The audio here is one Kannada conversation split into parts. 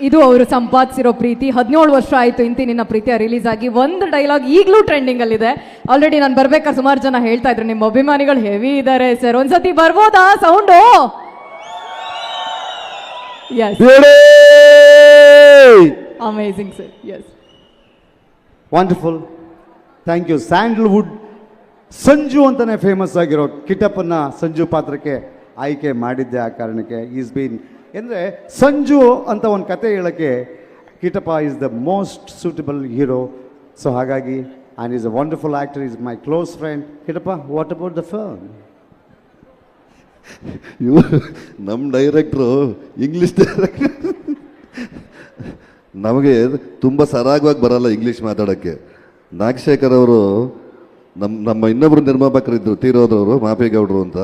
ಇದು ಅವರು ಸಂಪಾದಿಸಿರೋ ಪ್ರೀತಿ. ಹದಿನೇಳು ವರ್ಷ ಆಯಿತು ಇಂತಿ ನಿನ್ನ ಪ್ರೀತಿಯ ರಿಲೀಸ್ ಆಗಿ. ಒಂದು ಡೈಲಾಗ್ ಈಗಲೂ ಟ್ರೆಂಡಿಂಗಲ್ಲಿದೆ ಆಲ್ರೆಡಿ ನಾನು ಬರಬೇಕಾ? ಸುಮಾರು ಜನ ಹೇಳ್ತಾ ಇದ್ರು ನಿಮ್ಮ ಅಭಿಮಾನಿಗಳು ಹೆವಿ ಇದ್ದಾರೆ ಸರ್ ಒಂದ್ಸತಿ ಬರ್ಬೋದಾ sound yes amazing sir yes wonderful thank you Sandalwood Sanju ಅಂತಲೇ ಫೇಮಸ್ ಆಗಿರೋ ಕಿಟಪ್ಪನ್ನ ಸಂಜು ಪಾತ್ರಕ್ಕೆ ಆಯ್ಕೆ ಮಾಡಿದ್ದೆ ಆ ಕಾರಣಕ್ಕೆ. ಈಸ್ ಬೀನ್ ಅಂದರೆ ಸಂಜು ಅಂತ ಒಂದು ಕತೆ ಹೇಳೋಕ್ಕೆ Kitappa is the most suitable hero so ಹಾಗಾಗಿ and is a wonderful actor is my close friend Kitappa what about the film ಇವು ನಮ್ಮ ಡೈರೆಕ್ಟ್ರು ಇಂಗ್ಲೀಷ್ ಡೈರೆಕ್ಟರ್ ನಮಗೆ ತುಂಬ ಸರಾಗವಾಗಿ ಬರಲ್ಲ ಇಂಗ್ಲೀಷ್ ಮಾತಾಡೋಕ್ಕೆ. ನಾಗಶೇಖರ್ ಅವರು ನಮ್ಮ ನಮ್ಮ ಇನ್ನೊಬ್ಬರು ನಿರ್ಮಾಪಕರಿದ್ದರು ತೀರೋದ್ರವರು ಮಾಪೇಗೌಡರು ಅಂತ.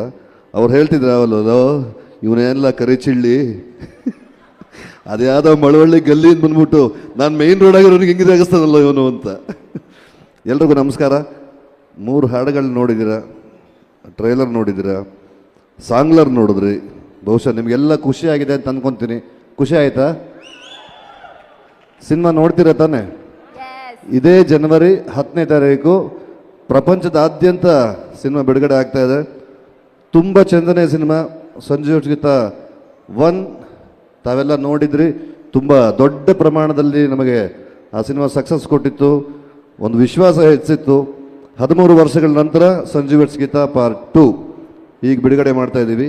ಅವ್ರು ಹೇಳ್ತಿದ್ರು ಅವಲ್ಲ ಇವನೆಲ್ಲ ಕರಿಚಿಳ್ಳಿ. ಅದ್ಯಾವುದೋ ಮಳವಳ್ಳಿ ಗಲ್ಲಿಯಿಂದ ಬಂದ್ಬಿಟ್ಟು ನಾನು ಮೇಯ್ನ್ ರೋಡಾಗಿರೋನಿಗೆ ಹೆಂಗಿದೆ ಆಗಿಸ್ತಾನಲ್ಲ ಇವನು ಅಂತ. ಎಲ್ರಿಗೂ ನಮಸ್ಕಾರ. ಮೂರು ಹಾಡುಗಳು ನೋಡಿದ್ದೀರಾ ಟ್ರೈಲರ್ ನೋಡಿದ್ದೀರಾ ಸಾಂಗ್ಲರ್ ನೋಡಿದ್ರಿ? ಬಹುಶಃ ನಿಮಗೆಲ್ಲ ಖುಷಿ ಆಗಿದೆ ಅಂತ ಅನ್ಕೊಂತೀನಿ. ಖುಷಿ ಆಯ್ತಾ? ಸಿನಿಮಾ ನೋಡ್ತೀರಾ ತಾನೆ? ಇದೇ ಜನವರಿ ಹತ್ತನೇ ತಾರೀಕು ಪ್ರಪಂಚದಾದ್ಯಂತ ಸಿನಿಮಾ ಬಿಡುಗಡೆ ಆಗ್ತಾ ಇದೆ. ತುಂಬ ಚಂದನೆ ಸಿನಿಮಾ. ಸಂಜೆ ಒನ್ ತಾವೆಲ್ಲ ನೋಡಿದ್ರಿ, ತುಂಬ ದೊಡ್ಡ ಪ್ರಮಾಣದಲ್ಲಿ ನಮಗೆ ಆ ಸಿನಿಮಾ ಸಕ್ಸಸ್ ಕೊಟ್ಟಿತ್ತು. ಒಂದು ವಿಶ್ವಾಸ ಹೆಚ್ಚಿತ್ತು. ಹದಿಮೂರು ವರ್ಷಗಳ ನಂತರ ಸಂಜೀವಟ್ಸ್ ಗೀತಾ ಪಾರ್ಟ್ ಟು ಈಗ ಬಿಡುಗಡೆ ಮಾಡ್ತಾ ಇದ್ದೀವಿ.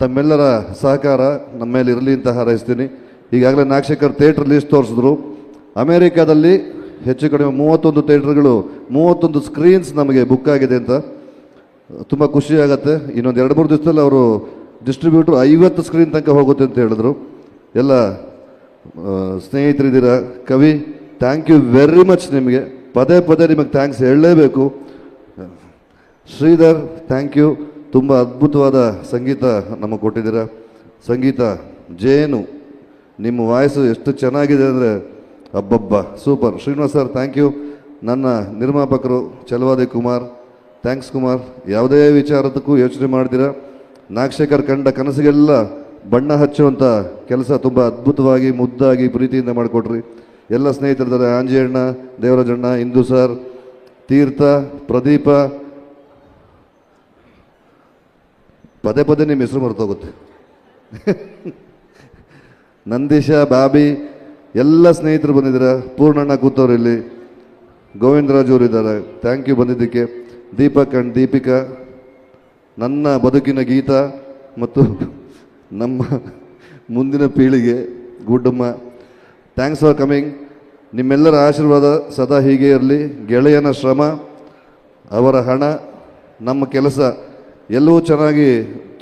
ತಮ್ಮೆಲ್ಲರ ಸಹಕಾರ ನಮ್ಮ ಮೇಲೆ ಇರಲಿ ಅಂತ ಹಾರೈಸ್ತೀನಿ. ಈಗಾಗಲೇ ನಾಗಶೇಖರ್ ಥಿಯೇಟ್ರ್ ಲಿಸ್ಟ್ ತೋರಿಸಿದ್ರು. ಅಮೇರಿಕಾದಲ್ಲಿ ಹೆಚ್ಚು ಕಡಿಮೆ ಮೂವತ್ತೊಂದು ಥಿಯೇಟ್ರ್ಗಳು ಮೂವತ್ತೊಂದು ಸ್ಕ್ರೀನ್ಸ್ ನಮಗೆ ಬುಕ್ ಆಗಿದೆ ಅಂತ. ತುಂಬ ಖುಷಿ ಆಗುತ್ತೆ. ಇನ್ನೊಂದು ಎರಡು, ಮೂರು ದಿವಸದಲ್ಲಿ ಅವರು ಡಿಸ್ಟ್ರಿಬ್ಯೂಟ್ರು ಐವತ್ತು ಸ್ಕ್ರೀನ್ ತನಕ ಹೋಗುತ್ತೆ ಅಂತ ಹೇಳಿದ್ರು. ಎಲ್ಲ ಸ್ನೇಹಿತರಿದ್ದೀರಾ? ಕವಿ ಥ್ಯಾಂಕ್ ಯು ವೆರಿ ಮಚ್ ನಿಮಗೆ. ಪದೇ ಪದೇ ನಿಮಗೆ ಥ್ಯಾಂಕ್ಸ್ ಹೇಳಲೇಬೇಕು. ಶ್ರೀಧರ್ ಥ್ಯಾಂಕ್ ಯು ತುಂಬ ಅದ್ಭುತವಾದ ಸಂಗೀತ ನಮಗೆ ಕೊಟ್ಟಿದ್ದೀರಾ? ಸಂಗೀತ, ಜೇನು, ನಿಮ್ಮ ವಾಯ್ಸು ಎಷ್ಟು ಚೆನ್ನಾಗಿದೆ ಅಂದರೆ ಅಬ್ಬಬ್ಬ, super. Srinivas sir thank you ನನ್ನ ನಿರ್ಮಾಪಕರು ಚಲವಾದಿ ಕುಮಾರ್. ಥ್ಯಾಂಕ್ಸ್ ಕುಮಾರ್ ಯಾವುದೇ ವಿಚಾರದಕ್ಕೂ ಯೋಚನೆ ಮಾಡಿದಿರ. ನಾಗಶೇಖರ್ ಕಂಡ ಕನಸಿಗೆಲ್ಲ ಬಣ್ಣ ಹಚ್ಚುವಂಥ ಕೆಲಸ ತುಂಬ ಅದ್ಭುತವಾಗಿ, ಮುದ್ದಾಗಿ ಪ್ರೀತಿಯಿಂದ ಮಾಡಿಕೊಡ್ರಿ ಎಲ್ಲ ಸ್ನೇಹಿತರಿದ್ದಾರೆ ಆಂಜಿಯಣ್ಣ ದೇವರಾಜಣ್ಣ ಇಂದು ಸರ್ ತೀರ್ಥ, ಪ್ರದೀಪ. ಪದೇ ಪದೇ ನಿಮ್ಮ ಹೆಸರು ಮರೆತೋಗುತ್ತೆ. ನಂದೀಶ, ಬಾಬಿ, ಎಲ್ಲ ಸ್ನೇಹಿತರು ಬಂದಿದ್ದಾರೆ? ಪೂರ್ಣಣ್ಣ ಕೂತವ್ರು ಇಲ್ಲಿ. ಗೋವಿಂದರಾಜ್ ಅವರು ಇದ್ದಾರೆ ಥ್ಯಾಂಕ್ ಯು ಬಂದಿದ್ದಕ್ಕೆ. ದೀಪಕ್ ಅಂಡ್ ದೀಪಿಕಾ, ನನ್ನ ಬದುಕಿನ ಗೀತ ಮತ್ತು ನಮ್ಮ ಮುಂದಿನ ಪೀಳಿಗೆ ಗುಡ್ಡಮ್ಮ ಥ್ಯಾಂಕ್ಸ್ ಫಾರ್ ಕಮಿಂಗ್ ನಿಮ್ಮೆಲ್ಲರ ಆಶೀರ್ವಾದ ಸದಾ ಹೀಗೆ ಇರಲಿ. ಗೆಳೆಯನ ಶ್ರಮ, ಅವರ ಹಣ, ನಮ್ಮ ಕೆಲಸ, ಎಲ್ಲವೂ ಚೆನ್ನಾಗಿ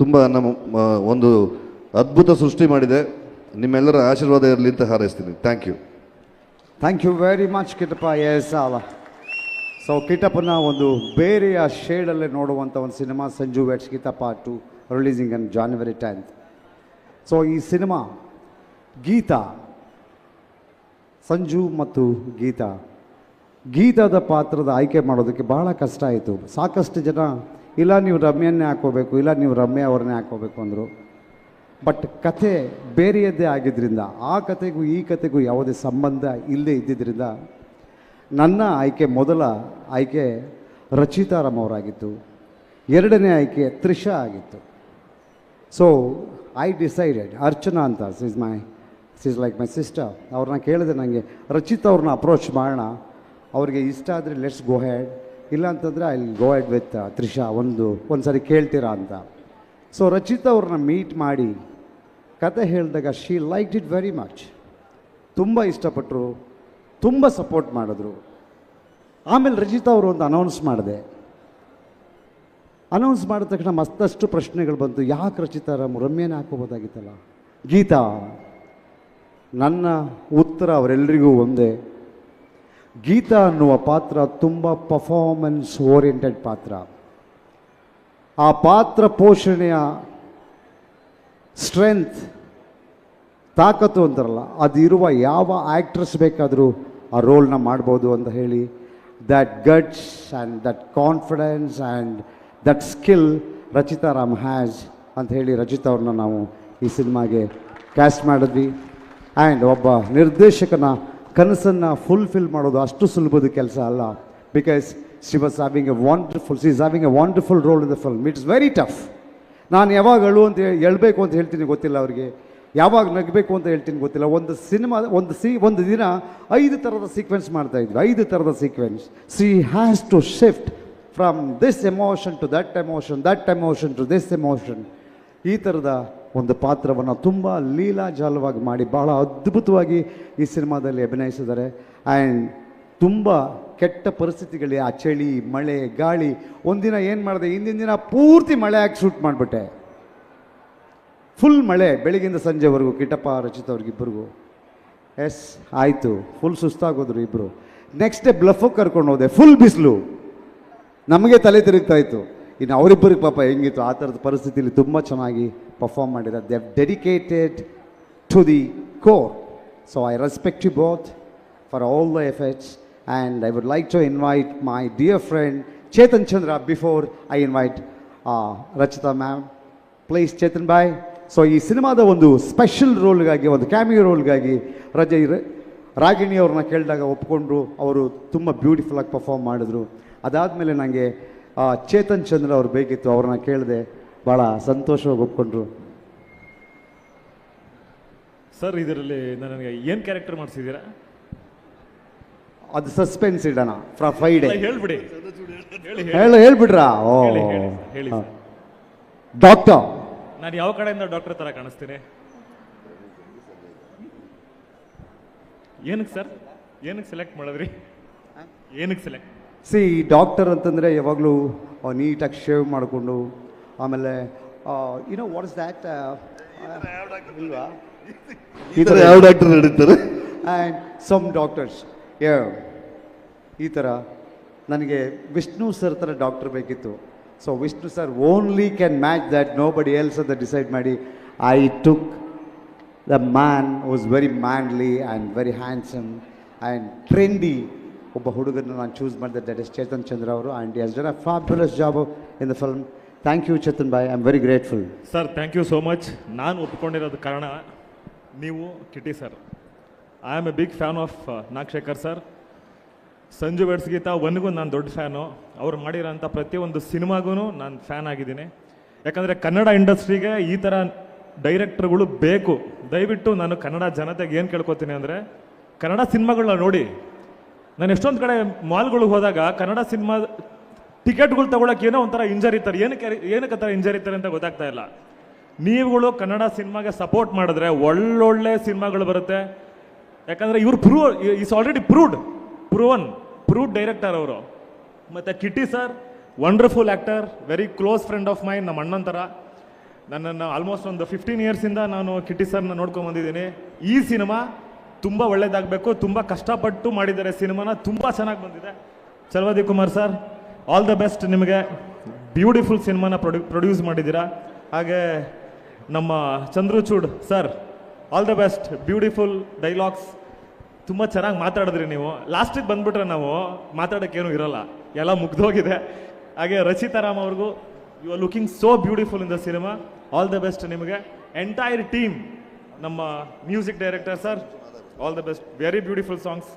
ತುಂಬ ನಮ್ಮ ಒಂದು ಅದ್ಭುತ ಸೃಷ್ಟಿ ಮಾಡಿದೆ. ನಿಮ್ಮೆಲ್ಲರ ಆಶೀರ್ವಾದ ಇರಲಿ ಅಂತ ಹಾರೈಸ್ತೀನಿ. Thank you thank you very much Kirappa yes ಅಲ್ಲ ಸೊ ಕಿಟಪ್ಪನ ಒಂದು ಬೇರೆಯ ಶೇಡಲ್ಲೇ ನೋಡುವಂಥ ಒಂದು cinema Sanju weds part two releasing on January tenth so ಈ ಸಿನಿಮಾ ಗೀತಾ ಸಂಜು ಮತ್ತು ಗೀತಾ ಗೀತಾದ ಪಾತ್ರದ ಆಯ್ಕೆ ಮಾಡೋದಕ್ಕೆ ಬಹಳ ಕಷ್ಟ ಆಯಿತು. ಸಾಕಷ್ಟು ಜನ, ಇಲ್ಲ ನೀವು ರಮ್ಯನ್ನೇ ಹಾಕೋಬೇಕು, ಇಲ್ಲ ನೀವು ರಮ್ಯ ಅವ್ರನ್ನೇ ಹಾಕೋಬೇಕು ಅಂದರು. ಬಟ್ ಕತೆ ಬೇರೆಯದ್ದೇ ಆಗಿದ್ದರಿಂದ ಆ ಕತೆಗೂ ಈ ಕತೆಗೂ ಯಾವುದೇ ಸಂಬಂಧ ಇಲ್ಲದೆ ಇದ್ದಿದ್ದರಿಂದ ನನ್ನ ಆಯ್ಕೆ, ಮೊದಲ ಆಯ್ಕೆ ರಚಿತಾರಾಮ್ ಅವರಾಗಿತ್ತು ಎರಡನೇ ಆಯ್ಕೆ ತ್ರಿಷಾ ಆಗಿತ್ತು. ಸೊ ಐ ಡಿಸೈಡೆಡ್ ಅರ್ಚನಾ ಅಂತ sis my Sis like my sister ಅವ್ರನ್ನ ಕೇಳಿದೆ ನನಗೆ ರಚಿತ್ ಅವ್ರನ್ನ ಅಪ್ರೋಚ್ ಮಾಡೋಣ. ಅವ್ರಿಗೆ ಇಷ್ಟ ಆದರೆ ಲೆಟ್ಸ್ ಗೋ ಹ್ಯಾಡ್ ಇಲ್ಲ ಅಂತಂದರೆ I go ahead with Trisha, ಒಂದು ಒಂದು ಸಾರಿ ಕೇಳ್ತೀರಾ ಅಂತ. ಸೊ ರಚಿತ್ ಅವ್ರನ್ನ ಮೀಟ್ ಮಾಡಿ, ಕತೆ ಹೇಳಿದಾಗ she like it very much ತುಂಬ ಇಷ್ಟಪಟ್ಟರು ತುಂಬ ಸಪೋರ್ಟ್ ಮಾಡಿದ್ರು. ಆಮೇಲೆ ರಜಿತಾ ಅವರು ಒಂದು ಅನೌನ್ಸ್ ಮಾಡಿದೆ. ಅನೌನ್ಸ್ ಮಾಡಿದ ತಕ್ಷಣ ಮತ್ತಷ್ಟು ಪ್ರಶ್ನೆಗಳು ಬಂತು. ಯಾಕೆ ರಚಿತಾ ರಾಮ್, ರಮ್ಯನ ಹಾಕೋಬೋದಾಗಿತ್ತಲ್ಲ ಗೀತಾ, ನನ್ನ ಉತ್ತರ ಅವರೆಲ್ಲರಿಗೂ ಒಂದೇ. ಗೀತಾ ಅನ್ನುವ ಪಾತ್ರ ತುಂಬ ಪರ್ಫಾರ್ಮೆನ್ಸ್ ಓರಿಯೆಂಟೆಡ್ ಪಾತ್ರ. ಆ ಪಾತ್ರ ಪೋಷಣೆಯ ಸ್ಟ್ರೆಂತ್ ತಾಕತ್ತು ಅಂತಾರಲ್ಲ, ಅದಿರುವ ಯಾವ ಆ್ಯಕ್ಟ್ರೆಸ್ ಬೇಕಾದರೂ ಆ ರೋಲ್ನ ಮಾಡ್ಬೋದು ಅಂತ ಹೇಳಿ that guts and that confidence and that skill Rachita Ram has ಅಂತ ಹೇಳಿ ರಚಿತಾ ಅವ್ರನ್ನ ನಾವು ಈ ಸಿನಿಮಾಗೆ ಕ್ಯಾಸ್ಟ್ ಮಾಡಿದ್ವಿ. ಆ್ಯಂಡ್ ಒಬ್ಬ ನಿರ್ದೇಶಕನ ಕನಸನ್ನು ಫುಲ್ಫಿಲ್ ಮಾಡೋದು ಅಷ್ಟು ಸುಲಭದ ಕೆಲಸ ಅಲ್ಲ because she was having a wonderful she is having a wonderful role in the film it's very tough ನಾನು ಯಾವಾಗ ಅಳು ಅಂತ ಹೇಳಿ ಹೇಳ್ಬೇಕು ಅಂತ ಹೇಳ್ತೀನಿ ಗೊತ್ತಿಲ್ಲ ಅವರಿಗೆ. ಯಾವಾಗ ನಗಬೇಕು ಅಂತ ಹೇಳ್ತೀನಿ ಗೊತ್ತಿಲ್ಲ. ಒಂದು ಸಿನಿಮಾ, ಒಂದು ಸಿ, ಒಂದು ದಿನ ಐದು ಥರದ ಸೀಕ್ವೆನ್ಸ್ ಮಾಡ್ತಾ ಇದ್ವಿ. ಐದು ಥರದ sequence she has to shift from this emotion to that emotion that emotion to this emotion ಈ ಥರದ ಒಂದು ಪಾತ್ರವನ್ನು ತುಂಬ ಲೀಲಾಜಾಲವಾಗಿ ಮಾಡಿ ಬಹಳ ಅದ್ಭುತವಾಗಿ ಈ ಸಿನಿಮಾದಲ್ಲಿ ಅಭಿನಯಿಸಿದ್ದಾರೆ. ಆ್ಯಂಡ್ ತುಂಬ ಕೆಟ್ಟ ಪರಿಸ್ಥಿತಿಗಳಿಗೆ ಆ ಚಳಿ, ಮಳೆ, ಗಾಳಿ ಒಂದಿನ ಏನು ಮಾಡಿದೆ? ಹಿಂದಿನ ದಿನ ಪೂರ್ತಿ ಮಳೆ ಹಾಕಿ ಶೂಟ್ ಮಾಡಿಬಿಟ್ಟೆ. ಫುಲ್ ಮಳೆ ಬೆಳಗಿಂದ ಸಂಜೆವರೆಗೂ ಕಿಟ್ಟಪ್ಪ ರಚಿತ ಅವ್ರಿಗಿಬ್ಬರಿಗೂ. ಎಸ್, ಆಯಿತು. ಫುಲ್ ಸುಸ್ತಾಗೋದ್ರು ಇಬ್ಬರು ನೆಕ್ಸ್ಟ್ ಡೇ ಬ್ಲಫಕ್ಕೆ ಕರ್ಕೊಂಡು ಹೋದೆ. ಫುಲ್ ಬಿಸಿಲು. ನಮಗೆ ತಲೆ ತಿರುಗ್ತಾ ಇತ್ತು. ಇನ್ನು ಅವರಿಬ್ಬರಿಗೆ ಪಾಪ ಹೆಂಗಿತ್ತು? ಆ ಥರದ ಪರಿಸ್ಥಿತಿಯಲ್ಲಿ ತುಂಬ ಚೆನ್ನಾಗಿ ಪರ್ಫಾಮ್ ಮಾಡಿದ್ದಾರೆ. They have dedicated to the core so I respect you both for all the effects and I would like to invite my dear friend Chetan Chandra before I invite Rachita ma'am please Chetan boy so ಈ ಸಿನಿಮಾದ ಒಂದು ಸ್ಪೆಷಲ್ ರೋಲ್ಗಾಗಿ ಒಂದು ಕ್ಯಾಮಿಯೋ ರೋಲ್ಗಾಗಿ ರಜೆ ಇರ- ರಾಗಿಣಿ ಅವ್ರನ್ನ ಕೇಳಿದಾಗ ಒಪ್ಕೊಂಡ್ರು. ಅವರು ತುಂಬ ಬ್ಯೂಟಿಫುಲ್ಲಾಗಿ ಪರ್ಫಾರ್ಮ್ ಮಾಡಿದ್ರು. ಅದಾದಮೇಲೆ ನನಗೆ ಚೇತನ್ ಚಂದ್ರ ಅವ್ರು ಬೇಕಿತ್ತು. ಅವ್ರನ್ನ ಕೇಳಿದೆ ಭಾಳ ಸಂತೋಷವಾಗಿ ಒಪ್ಕೊಂಡ್ರು. ಸರ್ ಇದರಲ್ಲಿ ನನಗೆ ಏನು ಕ್ಯಾರೆಕ್ಟರ್ ಮಾಡಿಸಿದ್ದೀರಾ? ಅದು ಸಸ್ಪೆನ್ಸ್ ಇಡೋಣ. ಫ್ರಾ ಫ್ರೈಡೆ ಹೇಳ್ಬಿಡಿ. ಹೇಳಿ ಹೇಳಿ. ಹೇಳ ಹೇಳ್ಬಿಡ್ರಾ? ಓ. ಡಾಕ್ಟರ್ ನಾನು ಯಾವ ಕಡೆಯಿಂದ ಡಾಕ್ಟರ್ ಥರ ಕಾಣಿಸ್ತೀನಿ? ಏನಕ್ಕೆ ಸರ್? ಏನಕ್ಕೆ ಸೆಲೆಕ್ಟ್ ಮಾಡಿದ್ರಿ? ಏನಕ್ಕೆ ಸೆಲೆಕ್ಟ್ ಸಿ ಡಾಕ್ಟರ್ ಅಂತಂದರೆ ಯಾವಾಗಲೂ ನೀಟಾಗಿ ಶೇವ್ ಮಾಡಿಕೊಂಡು ಆಮೇಲೆ ಯುನೋ ವಾಟ್ ಇಸ್ ದ್ಯಾಟ್ ಇಲ್ವಾ? ಈ ಥರ ಯಾವ ಡಾಕ್ಟರ್ ನಡೀತಾರೆ? ಆ್ಯಂಡ್ ಸಮ್ ಡಾಕ್ಟರ್ಸ್ ಈ ಥರ ನನಗೆ ವಿಷ್ಣು ಸರ್ ಥರ ಡಾಕ್ಟರ್ ಬೇಕಿತ್ತು. So Vishnu sir only can match that nobody else ಅಂತ ಡಿಸೈಡ್ ಮಾಡಿ I took the man was very manly and very handsome and trendy ಒಬ್ಬ ಹುಡುಗರನ್ನ ನಾನು ಚೂಸ್ ಮಾಡಿದೆ. ದಟ್ ಇಸ್ ಚೇತನ್ ಚಂದ್ರ ಅವರು. And has done a fabulous job in the film thank you Chetan boy I am very grateful sir thank you so much ನಾನು ಒಪ್ಕೊಂಡಿರೋದು ಕಾರಣ ನೀವು Kitty sir I am a big fan of Nagashekar sir Sanju Geetha ಒನ್ಗೂ ನಾನು ದೊಡ್ಡ ಫ್ಯಾನು. ಅವ್ರು ಮಾಡಿರೋಂಥ ಪ್ರತಿಯೊಂದು ಸಿನಿಮಾಗೂ ನಾನು ಫ್ಯಾನ್ ಆಗಿದ್ದೀನಿ. ಯಾಕಂದರೆ ಕನ್ನಡ ಇಂಡಸ್ಟ್ರಿಗೆ ಈ ಥರ ಡೈರೆಕ್ಟರ್ಗಳು ಬೇಕು. ದಯವಿಟ್ಟು ನಾನು ಕನ್ನಡ ಜನತೆಗೆ ಏನು ಕೇಳ್ಕೊತೀನಿ ಅಂದರೆ, ಕನ್ನಡ ಸಿನಿಮಾಗಳನ್ನ ನೋಡಿ. ನಾನು ಎಷ್ಟೊಂದು ಕಡೆ ಮಾಲ್ಗಳಿಗೆ ಹೋದಾಗ ಕನ್ನಡ ಸಿನಿಮಾ ಟಿಕೆಟ್ಗಳು ತೊಗೊಳಕ್ಕೆ ಏನೋ ಒಂಥರ ಇಂಜರಿತಾರೆ ಏನಕ್ಕೆ ಏನಕ್ಕೆ ಥರ ಇಂಜರಿತಾರೆ ಅಂತ ಗೊತ್ತಾಗ್ತಾ ಇಲ್ಲ. ನೀವುಗಳು ಕನ್ನಡ ಸಿನಿಮಾಗೆ ಸಪೋರ್ಟ್ ಮಾಡಿದ್ರೆ ಒಳ್ಳೊಳ್ಳೆ ಸಿನಿಮಾಗಳು ಬರುತ್ತೆ. ಯಾಕಂದರೆ ಇವ್ರು prove is already proved proven prove director ಅವರು. ಮತ್ತು Kitty sir wonderful actor very close friend of mind ನಮ್ಮ ಅಣ್ಣನ ಥರ ನನ್ನನ್ನು ಆಲ್ಮೋಸ್ಟ್ ಒಂದು ಫಿಫ್ಟೀನ್ ಇಯರ್ಸಿಂದ ನಾನು ಕಿಟ್ಟಿ ಸರ್ನ ನೋಡ್ಕೊಂಡು ಬಂದಿದ್ದೀನಿ. ಈ ಸಿನಿಮಾ ತುಂಬ ಒಳ್ಳೇದಾಗಬೇಕು, ತುಂಬ ಕಷ್ಟಪಟ್ಟು ಮಾಡಿದ್ದಾರೆ ಸಿನಿಮಾನ, ತುಂಬ ಚೆನ್ನಾಗಿ ಬಂದಿದೆ. Chalavadi Kumar sir all the best ನಿಮಗೆ. ಬ್ಯೂಟಿಫುಲ್ ಸಿನಿಮಾನ ಪ್ರೊಡ್ಯೂ, ಪ್ರೊಡ್ಯೂಸ್ ಮಾಡಿದ್ದೀರಾ. ಹಾಗೆ ನಮ್ಮ Chandrachud sir all the best beautiful dialogues ತುಂಬ ಚೆನ್ನಾಗಿ ಮಾತಾಡಿದ್ರಿ ನೀವು. ಲಾಸ್ಟಿಗೆ ಬಂದ್ಬಿಟ್ರೆ ನಾವು ಮಾತಾಡೋಕ್ಕೇನು ಇರಲ್ಲ. ಎಲ್ಲ ಮುಗ್ದೋಗಿದೆ. ಹಾಗೆ ರಚಿತಾರಾಮ್ ಅವ್ರಿಗೂ you are looking so beautiful in the cinema all the best ನಿಮಗೆ. ಎಂಟೈರ್ ಟೀಮ್ ನಮ್ಮ music director sir all the best very beautiful songs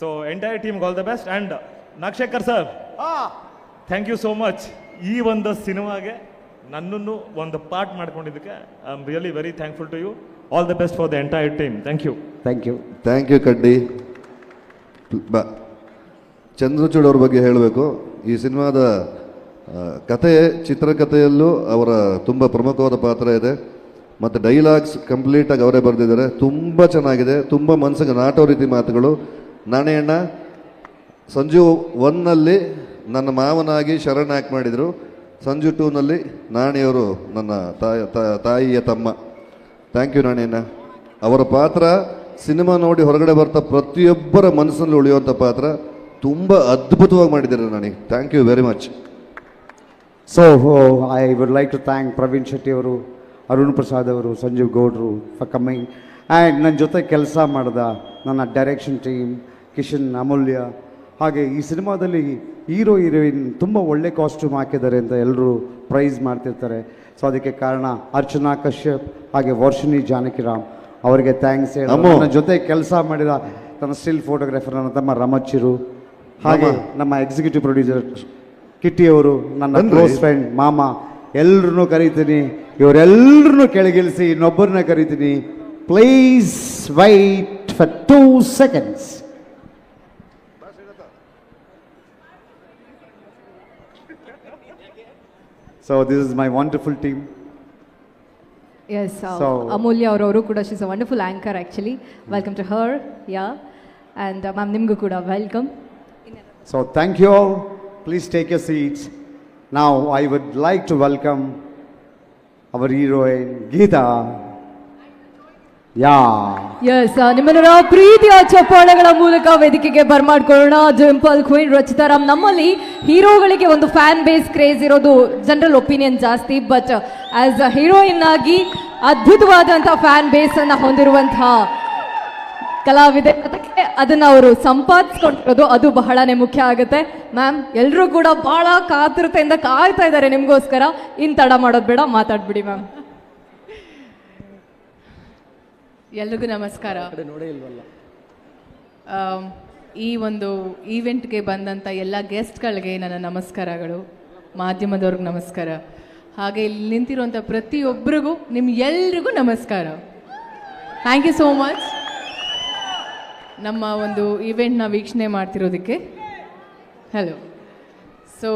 so entire ಟೀಮ್ಗೆ all the best and Nagashekar sir thank you so much ಈ ಒಂದು ಸಿನಿಮಾಗೆ ನನ್ನನ್ನು ಒಂದು part ಮಾಡ್ಕೊಂಡಿದ್ದಕ್ಕೆ I am really very thankful to you all the best for the entire team thank you thank you thank you ಕಡ್ಡಿ ಬ ಚಂದ್ರಚೂಡ್ ಅವ್ರ ಬಗ್ಗೆ ಹೇಳಬೇಕು. ಈ ಸಿನಿಮಾದ ಕಥೆ ಕತೆ ಚಿತ್ರಕಥೆಯಲ್ಲೂ ಅವರ ತುಂಬ ಪ್ರಮುಖವಾದ ಪಾತ್ರ ಇದೆ. ಮತ್ತು ಡೈಲಾಗ್ಸ್ ಕಂಪ್ಲೀಟಾಗಿ ಅವರೇ ಬರೆದಿದ್ದಾರೆ. ತುಂಬ ಚೆನ್ನಾಗಿದೆ. ತುಂಬ ಮನಸ್ಸಿಗೆ ನಾಟೋ ರೀತಿ ಮಾತುಗಳು. ನಾಣೆಯಣ್ಣ ಸಂಜು ಒನ್ನಲ್ಲಿ ನನ್ನ ಮಾವನಾಗಿ ಶರಣ್ ಆ್ಯಕ್ಟ್ ಮಾಡಿದರು. ಸಂಜು ಟೂನಲ್ಲಿ ನಾಣಿಯವರು ನನ್ನ ತಾಯ ತಾಯಿಯ ತಮ್ಮ. ಥ್ಯಾಂಕ್ ಯು ನಾಣೇನ ಅವರ ಪಾತ್ರ ಸಿನಿಮಾ ನೋಡಿ ಹೊರಗಡೆ ಬರ್ತಾ ಪ್ರತಿಯೊಬ್ಬರ ಮನಸ್ಸಲ್ಲಿ ಉಳಿಯುವಂಥ ಪಾತ್ರ ತುಂಬ ಅದ್ಭುತವಾಗಿ ಮಾಡಿದ್ದಾರೆ ನನಗೆ. Thank you very much so I would like to thank Praveen Shetty ಅವರು ಅರುಣ್ ಪ್ರಸಾದ್ ಅವರು ಸಂಜೀವ್ ಗೌಡ್ರು ಫಾರ್ ಕಮ್ಮಿಂಗ್ ಆ್ಯಂಡ್ ನನ್ನ ಜೊತೆ ಕೆಲಸ ಮಾಡಿದ ನನ್ನ ಡೈರೆಕ್ಷನ್ ಟೀಮ್ ಕಿಶನ್ ಅಮೂಲ್ಯ ಹಾಗೆ ಈ ಸಿನಿಮಾದಲ್ಲಿ ಹೀರೋ ಹೀರೋಯಿನ್ ತುಂಬ ಒಳ್ಳೆ ಕಾಸ್ಟ್ಯೂಮ್ ಹಾಕಿದ್ದಾರೆ ಅಂತ ಎಲ್ಲರೂ ಪ್ರೈಸ್ ಮಾಡ್ತಿರ್ತಾರೆ. ಸೊ ಅದಕ್ಕೆ ಕಾರಣ ಅರ್ಚನಾ ಕಶ್ಯಪ್ ಹಾಗೆ ವರ್ಷಿಣಿ ಜಾನಕಿರಾಮ್ ಅವರಿಗೆ ಥ್ಯಾಂಕ್ಸ್ ಹೇಳಿ. ನನ್ನ ಜೊತೆ ಕೆಲಸ ಮಾಡಿದ ತನ್ನ ಸ್ಟಿಲ್ ಫೋಟೋಗ್ರಾಫರ್ ನನ್ನ ತಮ್ಮ ರಮಚಿರು ಹಾಗೆ ನಮ್ಮ ಎಕ್ಸಿಕ್ಯೂಟಿವ್ ಪ್ರೊಡ್ಯೂಸರ್ ಕಿಟ್ಟಿ ಅವರು ನನ್ನ. ಕ್ಲೋಸ್ ಫ್ರೆಂಡ್ ಮಾಮ ಎಲ್ಲರನ್ನೂ ಕರಿತೀನಿ. ಇವರೆಲ್ಲರನ್ನೂ ಕೆಳಗಿಳಿಸಿ ಇನ್ನೊಬ್ಬರನ್ನ ಕರಿತೀನಿ. Please wait for two seconds so this is my wonderful team. Yes, uh, so, Amulya Auroru Kuda, she's a wonderful anchor actually. Welcome to her, yeah. And uh, Ma'am Nimgu Kuda, welcome. So thank you all. Please take your seats. Now I would like to welcome our heroine, Geeta. Yeah. Yes ಪ್ರೀತಿಯ ಚಪ್ಪಾಳೆಗಳ ಮೂಲಕ ವೇದಿಕೆಗೆ ಬರ್ಮಾಡ್ಕೊಳ್ಳೋಣ. ಡಿಂಪಲ್ ಕ್ವೀನ್ ರಚಿತಾರಾಮ್, ನಮ್ಮಲ್ಲಿ ಹೀರೋಗಳಿಗೆ ಒಂದು ಫ್ಯಾನ್ ಬೇಸ್ ಕ್ರೇಜ್ ಇರೋದು ಜನರಲ್ ಒಪಿನಿಯನ್ ಜಾಸ್ತಿ ಬಟ್ ಆಸ್ ಅ ಹೀರೋಯಿನ್ ಆಗಿ ಅದ್ಭುತವಾದಂತಹ ಫ್ಯಾನ್ ಬೇಸ್ ಅನ್ನ ಹೊಂದಿರುವಂತಹ ಕಲಾವಿದೆ. ಅದಕ್ಕೆ ಅದನ್ನ ಅವರು ಸಂಪಾದಿಸ್ಕೊಂಡಿರೋದು ಅದು ಬಹಳನೇ ಮುಖ್ಯ ಆಗುತ್ತೆ. ಮ್ಯಾಮ್ ಎಲ್ಲರೂ ಕೂಡ ಬಹಳ ಕಾತುರತೆಯಿಂದ ಕಾಯ್ತಾ ಇದ್ದಾರೆ ನಿಮಗೋಸ್ಕರ. ಇನ್ ತಡ ಮಾಡೋದು ಬೇಡ, ಮಾತಾಡ್ಬಿಡಿ ಮ್ಯಾಮ್ ಎಲ್ರಿಗೂ ನಮಸ್ಕಾರ. ಆಮ್, ಈ ಒಂದು ಈವೆಂಟ್ಗೆ ಬಂದಂಥ ಎಲ್ಲ ಗೆಸ್ಟ್ಗಳಿಗೆ ನನ್ನ ನಮಸ್ಕಾರಗಳು ಮಾಧ್ಯಮದವ್ರಿಗೆ ನಮಸ್ಕಾರ. ಹಾಗೆ ಇಲ್ಲಿ ನಿಂತಿರುವಂಥ ಪ್ರತಿಯೊಬ್ಬರಿಗೂ ನಿಮ್ಮ ಎಲ್ರಿಗೂ ನಮಸ್ಕಾರ. ಥ್ಯಾಂಕ್ ಯು ಸೋ ಮಚ್ ನಮ್ಮ ಒಂದು ಈವೆಂಟ್ನ ವೀಕ್ಷಣೆ ಮಾಡ್ತಿರೋದಕ್ಕೆ. ಹಲೋ ಸೊ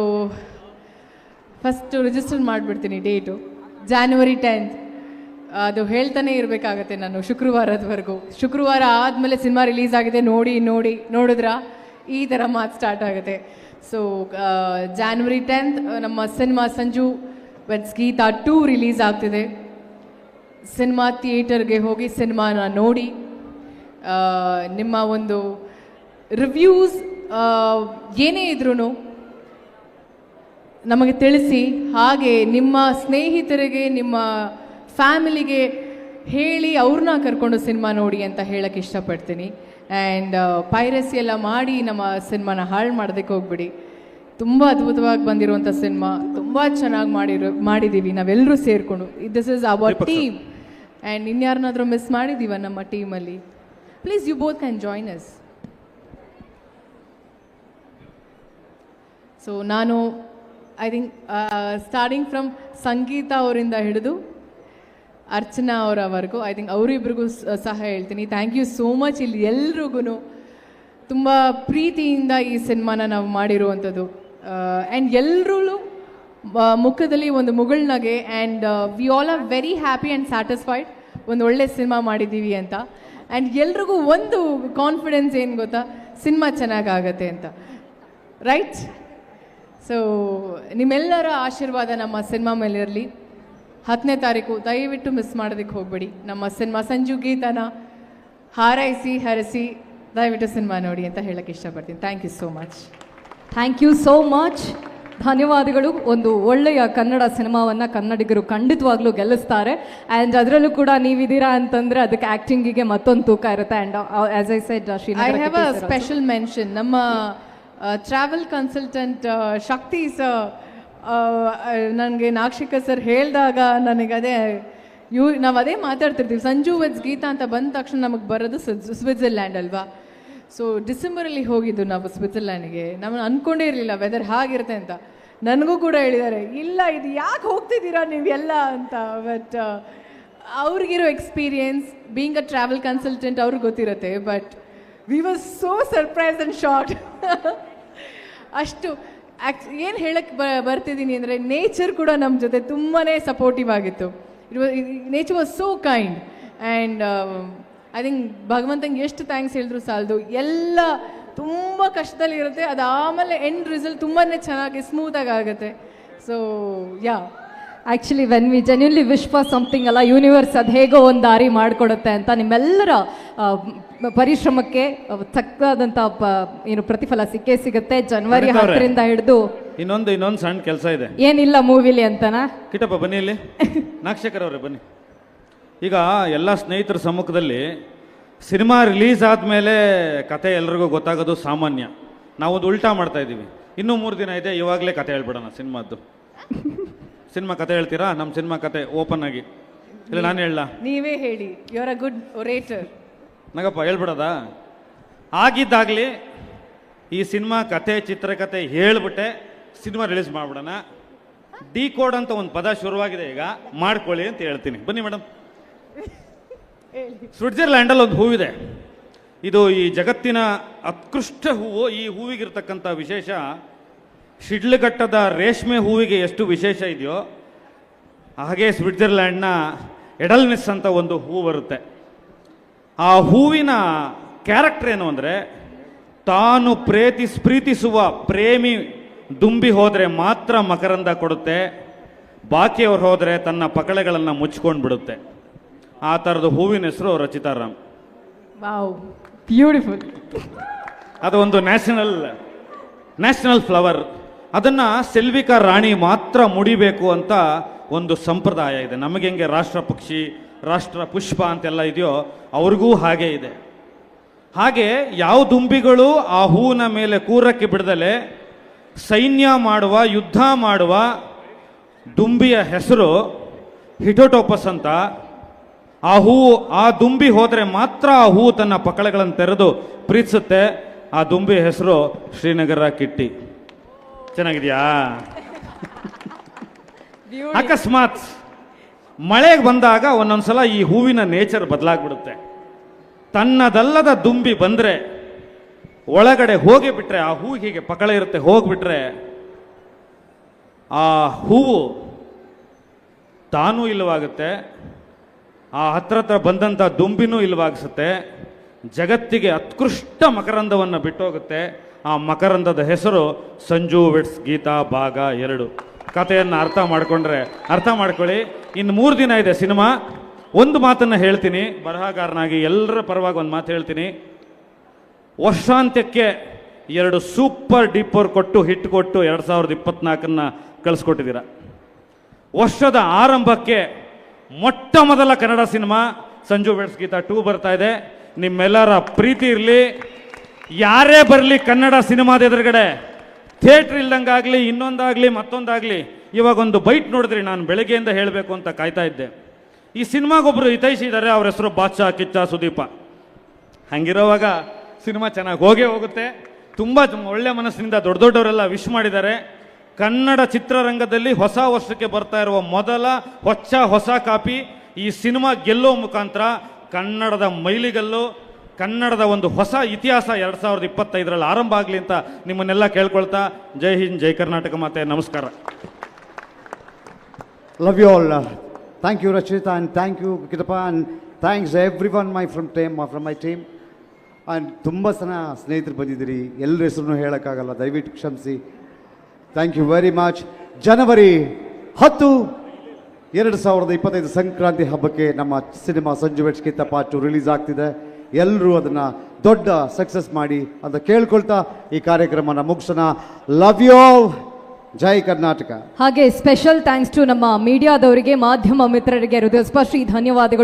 ಫಸ್ಟು ರಿಜಿಸ್ಟರ್ ಮಾಡಿಬಿಡ್ತೀನಿ ಡೇಟು. ಜಾನ್ವರಿ ಟೆಂತ್ ಅದು ಹೇಳ್ತಾನೆ ಇರಬೇಕಾಗತ್ತೆ ನಾನು ಶುಕ್ರವಾರದವರೆಗೂ. ಶುಕ್ರವಾರ ಆದಮೇಲೆ ಸಿನಿಮಾ ರಿಲೀಸ್ ಆಗಿದೆ, ನೋಡಿ ನೋಡಿ, ನೋಡಿದ್ರ? ಈ ಥರ ಮಾತು ಸ್ಟಾರ್ಟ್ ಆಗುತ್ತೆ. ಸೊ ಜಾನ್ವರಿ ಟೆಂತ್ ನಮ್ಮ cinema Sanju weds Geetha two release ಆಗ್ತಿದೆ. ಸಿನಿಮಾ ಥಿಯೇಟರ್ಗೆ ಹೋಗಿ ಸಿನಿಮಾನ ನೋಡಿ. ನಿಮ್ಮ ಒಂದು ರಿವ್ಯೂಸ್ ಏನೇ ಇದ್ರೂ ನಮಗೆ ತಿಳಿಸಿ, ಹಾಗೆ ನಿಮ್ಮ ಸ್ನೇಹಿತರಿಗೆ, ನಿಮ್ಮ ಫ್ಯಾಮಿಲಿಗೆ ಹೇಳಿ ಅವ್ರನ್ನ ಕರ್ಕೊಂಡು ಸಿನಿಮಾ ನೋಡಿ ಅಂತ ಹೇಳಕ್ಕೆ ಇಷ್ಟಪಡ್ತೀನಿ. ಆ್ಯಂಡ್ ಪೈರಸಿ ಎಲ್ಲ ಮಾಡಿ ನಮ್ಮ ಸಿನಿಮಾನ ಹಾಳು ಮಾಡೋದಕ್ಕೆ ಹೋಗ್ಬಿಡಿ. ತುಂಬ ಅದ್ಭುತವಾಗಿ ಬಂದಿರುವಂಥ ಸಿನಿಮಾ. ತುಂಬ ಚೆನ್ನಾಗಿ ಮಾಡಿರೋ ಮಾಡಿದ್ದೀವಿ ನಾವೆಲ್ಲರೂ ಸೇರಿಕೊಂಡು. This is our team and ಇನ್ಯಾರನ್ನಾದರೂ miss ಮಾಡಿದ್ದೀವ ನಮ್ಮ ಟೀಮಲ್ಲಿ please you both can join us so ನಾನು I think starting from Sangeetha ಅವರಿಂದ ಹಿಡಿದು ಅರ್ಚನಾ ಅವರವರೆಗೂ ಐ ಥಿಂಕ್ ಅವರಿಬ್ರಿಗೂ ಸಹ ಹೇಳ್ತೀನಿ. ಥ್ಯಾಂಕ್ ಯು ಸೋ ಮಚ್ ಇಲ್ಲಿ ಎಲ್ರಿಗೂ ತುಂಬ ಪ್ರೀತಿಯಿಂದ ಈ ಸಿನಿಮಾನ ನಾವು ಮಾಡಿರುವಂಥದ್ದು. ಆ್ಯಂಡ್ ಎಲ್ಲರೂ ಮುಖದಲ್ಲಿ ಒಂದು ಮುಗುಳ್ನಗೆ and we all are very happy and satisfied ಒಂದು ಒಳ್ಳೆ ಸಿನಿಮಾ ಮಾಡಿದ್ದೀವಿ ಅಂತ. ಆ್ಯಂಡ್ ಎಲ್ರಿಗೂ ಒಂದು ಕಾನ್ಫಿಡೆನ್ಸ್ ಏನು ಗೊತ್ತಾ? ಸಿನಿಮಾ ಚೆನ್ನಾಗಾಗತ್ತೆ ಅಂತ. ರೈಟ್ ಸೊ ನಿಮ್ಮೆಲ್ಲರ ಆಶೀರ್ವಾದ ನಮ್ಮ ಸಿನಿಮಾ ಮೇಲೆ ಇರಲಿ ಹತ್ತನೇ ತಾರೀಕು ದಯವಿಟ್ಟು ಮಿಸ್ ಮಾಡೋದಕ್ಕೆ ಹೋಗಬೇಡಿ. ನಮ್ಮ ಸಿನಿಮಾ ಸಂಜು ಗೀತನ ಹಾರೈಸಿ ಹರಸಿ ದಯವಿಟ್ಟು ಸಿನಿಮಾ ನೋಡಿ ಅಂತ ಹೇಳಕ್ಕೆ ಇಷ್ಟಪಡ್ತೀನಿ. Thank you so much thank you so much ಧನ್ಯವಾದಗಳು. ಒಂದು ಒಳ್ಳೆಯ ಕನ್ನಡ ಸಿನಿಮಾವನ್ನು ಕನ್ನಡಿಗರು ಖಂಡಿತವಾಗ್ಲೂ ಗೆಲ್ಲಿಸ್ತಾರೆ. ಆ್ಯಂಡ್ ಅದರಲ್ಲೂ ಕೂಡ ನೀವಿದ್ದೀರಾ ಅಂತಂದರೆ ಅದಕ್ಕೆ ಆ್ಯಕ್ಟಿಂಗಿಗೆ ಮತ್ತೊಂದು ತೂಕ ಇರುತ್ತೆ. And as I said I have a special mention ನಮ್ಮ ಟ್ರಾವೆಲ್ ಕನ್ಸಲ್ಟೆಂಟ್ ಶಕ್ತಿ ಸರ್ ನನಗೆ ನಾಕ್ಷಿಕ ಸರ್ ಹೇಳಿದಾಗ ನನಗೆ ಅದೇ ಯು, ನಾವು ಅದೇ ಮಾತಾಡ್ತಿರ್ತೀವಿ, ಸಂಜು ವೆಜ್ ಗೀತಾ ಅಂತ ಬಂದ ತಕ್ಷಣ ನಮಗೆ ಬರೋದು ಸ್ವಿಟ್ಜರ್ಲ್ಯಾಂಡ್ ಅಲ್ವಾ? ಸೊ ಡಿಸೆಂಬರಲ್ಲಿ ಹೋಗಿದ್ದು ನಾವು ಸ್ವಿಟ್ಜರ್ಲ್ಯಾಂಡ್ಗೆ. ನಾವು ಅಂದ್ಕೊಂಡೇ ಇರಲಿಲ್ಲ ವೆದರ್ ಹಾಗಿರುತ್ತೆ ಅಂತ. ನನಗೂ ಕೂಡ ಹೇಳಿದ್ದಾರೆ, ಇಲ್ಲ, ಇದು ಯಾಕೆ ಹೋಗ್ತಿದ್ದೀರಾ ನೀವೆಲ್ಲ ಅಂತ? But ಅವ್ರಿಗಿರೋ experience being a travel consultant ಅವ್ರಿಗೆ ಗೊತ್ತಿರುತ್ತೆ but we was so surprise and short ಅಷ್ಟು ಆ್ಯಕ್ಚ್ ಏನು ಹೇಳಕ್ಕೆ ಬ ಬರ್ತಿದ್ದೀನಿ ಅಂದರೆ ನೇಚರ್ ಕೂಡ ನಮ್ಮ ಜೊತೆ ತುಂಬಾ ಸಪೋರ್ಟಿವ್ ಆಗಿತ್ತು. It nature was so kind and I think ಭಗವಂತಂಗೆ ಎಷ್ಟು ಥ್ಯಾಂಕ್ಸ್ ಹೇಳಿದ್ರು ಸಾಲದು. ಎಲ್ಲ ತುಂಬ ಕಷ್ಟದಲ್ಲಿ ಇರುತ್ತೆ. ಆಮೇಲೆ ಎಂಡ್ ರಿಸಲ್ಟ್ ತುಂಬಾ ಚೆನ್ನಾಗಿ ಸ್ಮೂತಾಗಿ ಆಗುತ್ತೆ. So yeah actually when we genuinely wish for something ಅಲ್ಲ ಯೂನಿವರ್ಸ್ ಅದು ಹೇಗೋ ಒಂದು ದಾರಿ ಮಾಡಿಕೊಡುತ್ತೆ ಅಂತ ನಿಮ್ಮೆಲ್ಲರ ಪರಿಶ್ರಮಕ್ಕೆ ತಕ್ಕಾದಂತ ಪ ಏನು ಪ್ರತಿಫಲ ಸಿಕ್ಕೇ ಸಿಗುತ್ತೆ. ಜನವರಿ. ಹತ್ತರಿಂದ ಹಿಡಿದು ಇನ್ನೊಂದು ಇನ್ನೊಂದು ಸಣ್ಣ ಕೆಲಸ ಇದೆ. ಏನಿಲ್ಲ ಮೂವಿಲಿ ಅಂತನಾ? ಕಿಟಪ್ಪ ಬನ್ನಿ ಇಲ್ಲಿ. ನಾಗಶೇಖರ್ ಅವರೇ ಬನ್ನಿ. ಈಗ ಎಲ್ಲ ಸ್ನೇಹಿತರ ಸಮ್ಮುಖದಲ್ಲಿ ಸಿನಿಮಾ ರಿಲೀಸ್ ಆದಮೇಲೆ ಕತೆ ಎಲ್ರಿಗೂ ಗೊತ್ತಾಗೋದು ಸಾಮಾನ್ಯ. ನಾವೊಂದು ಉಲ್ಟಾ ಮಾಡ್ತಾ ಇದ್ದೀವಿ. ಇನ್ನೂ ಮೂರು ದಿನ ಇದೆ ಇವಾಗಲೇ ಕತೆ ಹೇಳ್ಬಿಡೋಣ ಸಿನಿಮಾದ್ದು. ಸಿನಿಮಾ ಕತೆ ಹೇಳ್ತೀರಾ? ನಮ್ಮ ಸಿನಿಮಾ ಕತೆ ಓಪನ್ ಆಗಿ. ಇಲ್ಲ ನಾನು ಹೇಳಲ್ಲ ನೀವೇ ಹೇಳಿ. You are a good orator Nagappa ಹೇಳ್ಬಿಡೋದಾ? ಆಗಿದ್ದಾಗಲಿ ಈ ಸಿನಿಮಾ ಕತೆ ಚಿತ್ರಕತೆ ಹೇಳ್ಬಿಟ್ಟೆ ಸಿನಿಮಾ ರಿಲೀಸ್ ಮಾಡ್ಬಿಡೋಣ. ಡಿ ಕೋಡ್ ಅಂತ ಒಂದು ಪದ ಶುರುವಾಗಿದೆ ಈಗ ಮಾಡ್ಕೊಳ್ಳಿ ಅಂತ ಹೇಳ್ತೀನಿ. ಬನ್ನಿ ಮೇಡಮ್ ಸ್ವಿಟ್ಜರ್ಲ್ಯಾಂಡಲ್ಲಿ ಒಂದು ಹೂವಿದೆ. ಇದು ಈ ಜಗತ್ತಿನ ಅತ್ಕೃಷ್ಟ ಹೂವು. ಈ ಹೂವಿಗಿರ್ತಕ್ಕಂಥ ವಿಶೇಷ ಶಿಡ್ಲಘಟ್ಟದ ರೇಷ್ಮೆ ಹೂವಿಗೆ ಎಷ್ಟು ವಿಶೇಷ ಇದೆಯೋ ಹಾಗೆ ಸ್ವಿಟ್ಜರ್ಲ್ಯಾಂಡ್ನ ಎಡಲ್ನೆಸ್ ಅಂತ ಒಂದು ಹೂ ಬರುತ್ತೆ. ಆ ಹೂವಿನ ಕ್ಯಾರೆಕ್ಟರ್ ಏನು ಅಂದರೆ ತಾನು ಪ್ರೇತಿ ಪ್ರೀತಿಸುವ ಪ್ರೇಮಿ ದುಂಬಿ ಹೋದರೆ ಮಾತ್ರ ಮಕರಂದ ಕೊಡುತ್ತೆ ಬಾಕಿಯವ್ರು ಹೋದರೆ ತನ್ನ ಪಕಳೆಗಳನ್ನು ಮುಚ್ಕೊಂಡು ಬಿಡುತ್ತೆ. ಆ ಥರದ ಹೂವಿನ ಹೆಸರು ರಚಿತಾರಾಮ್ ಬ್ಯೂಟಿಫುಲ್ ಅದು ಒಂದು ನ್ಯಾಷನಲ್ ನ್ಯಾಷನಲ್ ಫ್ಲವರ್ ಅದನ್ನು ಸೆಲ್ವಿಕಾ ರಾಣಿ ಮಾತ್ರ ಮುಡಿಬೇಕು ಅಂತ ಒಂದು ಸಂಪ್ರದಾಯ ಇದೆ. ನಮಗೆ ಹೆಂಗೆ ರಾಷ್ಟ್ರ ಪಕ್ಷಿ ರಾಷ್ಟ್ರ ಪುಷ್ಪ ಅಂತೆಲ್ಲ ಇದೆಯೋ ಅವ್ರಿಗೂ ಹಾಗೆ ಇದೆ. ಹಾಗೆ ಯಾವ ದುಂಬಿಗಳು ಆ ಹೂವಿನ ಮೇಲೆ ಕೂರಕ್ಕೆ ಬಿಡದಲೆ ಸೈನ್ಯ ಮಾಡುವ ಯುದ್ಧ ಮಾಡುವ ದುಂಬಿಯ ಹೆಸರು ಹಿಟೋಟೋಪಸ್ ಅಂತ. ಆ ಹೂವು ಆ ದುಂಬಿ ಹೋದರೆ ಮಾತ್ರ ಆ ಹೂವು ತನ್ನ ಪಕಳೆಗಳನ್ನು ತೆರೆದು ಪ್ರೀತಿಸುತ್ತೆ. ಆ ದುಂಬಿ ಹೆಸರು ಶ್ರೀನಗರ ಕಿಟ್ಟಿ. ಚೆನ್ನಾಗಿದೆಯಾ? ಅಕಸ್ಮಾತ್. ಮಳೆಗೆ ಬಂದಾಗ ಒಂದೊಂದ್ಸಲ ಈ ಹೂವಿನ ನೇಚರ್ ಬದಲಾಗ್ಬಿಡುತ್ತೆ. ತನ್ನದಲ್ಲದ ದುಂಬಿ ಬಂದರೆ, ಒಳಗಡೆ ಹೋಗಿ ಬಿಟ್ರೆ, ಆ ಹೂ ಹೀಗೆ ಪಕಳ ಇರುತ್ತೆ ಹೋಗಿಬಿಟ್ರೆ ಆ ಹೂವು ತಾನೂ ಇಲ್ಲವಾಗುತ್ತೆ, ಆ ಹತ್ರ ಹತ್ರ ಬಂದಂಥ ದುಂಬಿನೂ ಇಲ್ಲವಾಗಿಸುತ್ತೆ, ಜಗತ್ತಿಗೆ ಅತ್ಕೃಷ್ಟ ಮಕರಂದವನ್ನು ಬಿಟ್ಟೋಗುತ್ತೆ. ಆ ಮಕರಂದದ ಹೆಸರು ಸಂಜು ವಿಟ್ಸ್ ಗೀತಾ ಭಾಗ ಎರಡು. ಕಥೆಯನ್ನು ಅರ್ಥ ಮಾಡಿಕೊಂಡ್ರೆ ಅರ್ಥ ಮಾಡ್ಕೊಳ್ಳಿ. ಇನ್ನು ಮೂರು ದಿನ ಇದೆ ಸಿನಿಮಾ. ಒಂದು ಮಾತನ್ನು ಹೇಳ್ತೀನಿ. ಬರಹಗಾರನಾಗಿ ಎಲ್ಲರ ಪರವಾಗಿ ಒಂದು ಮಾತು ಹೇಳ್ತೀನಿ. ವರ್ಷಾಂತ್ಯಕ್ಕೆ ಎರಡು ಸೂಪರ್ ಡೀಪರ್ ಕೊಟ್ಟು ಹಿಟ್ ಕೊಟ್ಟು ಎರಡು ಸಾವಿರದ ಇಪ್ಪತ್ನಾಲ್ಕನ್ನು ಕಳಿಸ್ಕೊಟ್ಟಿದ್ದೀರ. ವರ್ಷದ ಆರಂಭಕ್ಕೆ ಮೊಟ್ಟ ಮೊದಲ Kannada cinema Sanju weds Geetha two ಬರ್ತಾ ಇದೆ. ನಿಮ್ಮೆಲ್ಲರ ಪ್ರೀತಿ ಇರಲಿ. ಯಾರೇ ಬರಲಿ ಕನ್ನಡ ಸಿನಿಮಾದ ಎದುರುಗಡೆ ಥಿಯೇಟ್ರ್ ಇಲ್ದಂಗಾಗಲಿ, ಇನ್ನೊಂದಾಗಲಿ, ಮತ್ತೊಂದಾಗಲಿ ಇವಾಗ ಒಂದು ಬೈಟ್ ನೋಡಿದ್ರಿ ನಾನು ಬೆಳಗ್ಗೆಯಿಂದ ಹೇಳಬೇಕು ಅಂತ ಕಾಯ್ತಾ ಇದ್ದೆ. ಈ ಸಿನಿಮಾಗೊಬ್ಬರು ಹಿತೈಸಿದ್ದಾರೆ ಅವ್ರ ಹೆಸರು ಬಾದ್ಶಾ, ಕಿಚ್ಚ, ಸುದೀಪ. ಹಂಗಿರೋವಾಗ ಸಿನಿಮಾ ಚೆನ್ನಾಗಿ ಹೋಗೇ ಹೋಗುತ್ತೆ. ತುಂಬ ಒಳ್ಳೆ ಮನಸ್ಸಿನಿಂದ ದೊಡ್ಡ ದೊಡ್ಡವರೆಲ್ಲ ವಿಶ್ ಮಾಡಿದ್ದಾರೆ. ಕನ್ನಡ ಚಿತ್ರರಂಗದಲ್ಲಿ ಹೊಸ ವರ್ಷಕ್ಕೆ ಬರ್ತಾ ಇರುವ ಮೊದಲ ಹೊಚ್ಚ ಹೊಸ ಕಾಪಿ ಈ ಸಿನಿಮಾ ಗೆಲ್ಲೋ ಮುಖಾಂತರ ಕನ್ನಡದ ಮೈಲಿಗಲ್ಲು ಕನ್ನಡದ ಒಂದು ಹೊಸ ಇತಿಹಾಸ ಎರಡು ಸಾವಿರದ ಇಪ್ಪತ್ತೈದರಲ್ಲಿ ಆರಂಭ ಆಗಲಿ ಅಂತ ನಿಮ್ಮನ್ನೆಲ್ಲ ಕೇಳ್ಕೊಳ್ತಾ, ಜೈ ಹಿಂದ್, ಜೈ ಕರ್ನಾಟಕ ಮಾತೆ, ನಮಸ್ಕಾರ. Love you all thank you Rachita and thank you Kittappa and thanks everyone my from team from my team and ತುಂಬ ಜನ ಸ್ನೇಹಿತರು ಬಂದಿದ್ದೀರಿ ಎಲ್ಲರ ಹೆಸರು ಹೇಳೋಕ್ಕಾಗಲ್ಲ ದಯವಿಟ್ಟು ಕ್ಷಮಿಸಿ ಥ್ಯಾಂಕ್ ಯು ವೆರಿ ಮಚ್ ಜನವರಿ ಹತ್ತು ಎರಡು ಸಾವಿರದ ಇಪ್ಪತ್ತೈದು ಸಂಕ್ರಾಂತಿ ಹಬ್ಬಕ್ಕೆ ನಮ್ಮ ಸಿನಿಮಾ ಸಂಜು ವೆಟ್ಸ್ಕಿಂತ ಪಾರ್ಟ್ ಟು ರಿಲೀಸ್ ಆಗ್ತಿದೆ ಎಲ್ಲರೂ ಅದನ್ನು ದೊಡ್ಡ ಸಕ್ಸಸ್ ಮಾಡಿ ಅಂತ ಕೇಳ್ಕೊಳ್ತಾ ಈ ಕಾರ್ಯಕ್ರಮನ ಮುಗಿಸೋಣ. ಲವ್ ಯು ಜೈ ಕರ್ನಾಟಕ. ಹಾಗೆ ಸ್ಪೆಷಲ್ ಥ್ಯಾಂಕ್ಸ್ ಟು ನಮ್ಮ ಮೀಡಿಯಾದವರಿಗೆ, ಮಾಧ್ಯಮ ಮಿತ್ರರಿಗೆ, ಹೃದಯಸ್ಪರ್ಶಿ ಧನ್ಯವಾದಗಳು.